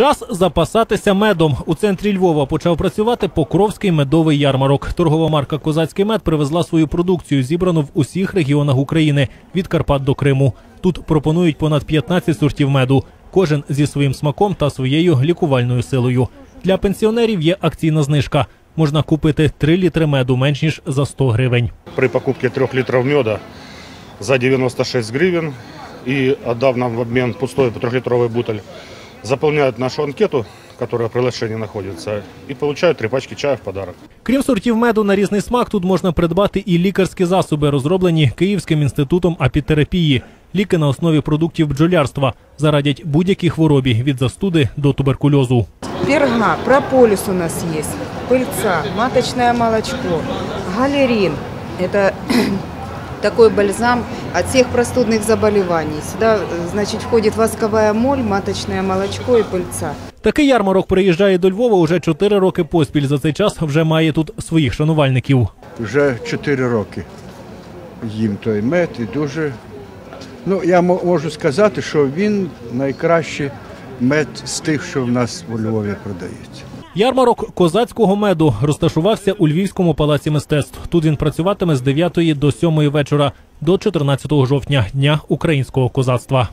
Час запасатися медом. У центрі Львова почав працювати Покровський медовий ярмарок. Торгова марка Козацький мед привезла свою продукцію, зібрану в усіх регіонах України від Карпат до Криму. Тут пропонують понад 15 сортів меду, кожен зі своїм смаком та своєю лікувальною силою. Для пенсіонерів є акційна знижка. Можна купити 3 літри меду менш ніж за 100 гривень. при покупке 3 литров меда за 96 гривен и отдав нам в обмен пустой трехлитровый бутыль, заполняют нашу анкету, которая в приглашении находится, и получают три пачки чая в подарок. Крім сортів меду на різний смак, тут можна придбати і лікарські засоби, розроблені Київським інститутом апітерапії. Ліки на основі продуктів бджолярства зарадять будь-якій хворобі від застуди до туберкульозу. Перга, прополис у нас есть, пыльца, маточное молочко, галерин. Это такой бальзам от всех простудных заболеваний. Сюда, э, значит, входит восковая моль, маточное молочко и пыльца. Такий ярмарок приїжджає до Львова уже 4 роки поспіль. За цей час вже має тут своїх шанувальників. Вже 4 роки їм той мед і дуже. Ну, я мо- можу сказати, що він найкращий мед з тих, що в нас у Львові продається. Ярмарок козацького меду розташувався у Львівському палаці мистецтв. Тут він працюватиме з 9 до 7 вечора до 14 жовтня, дня українського козацтва.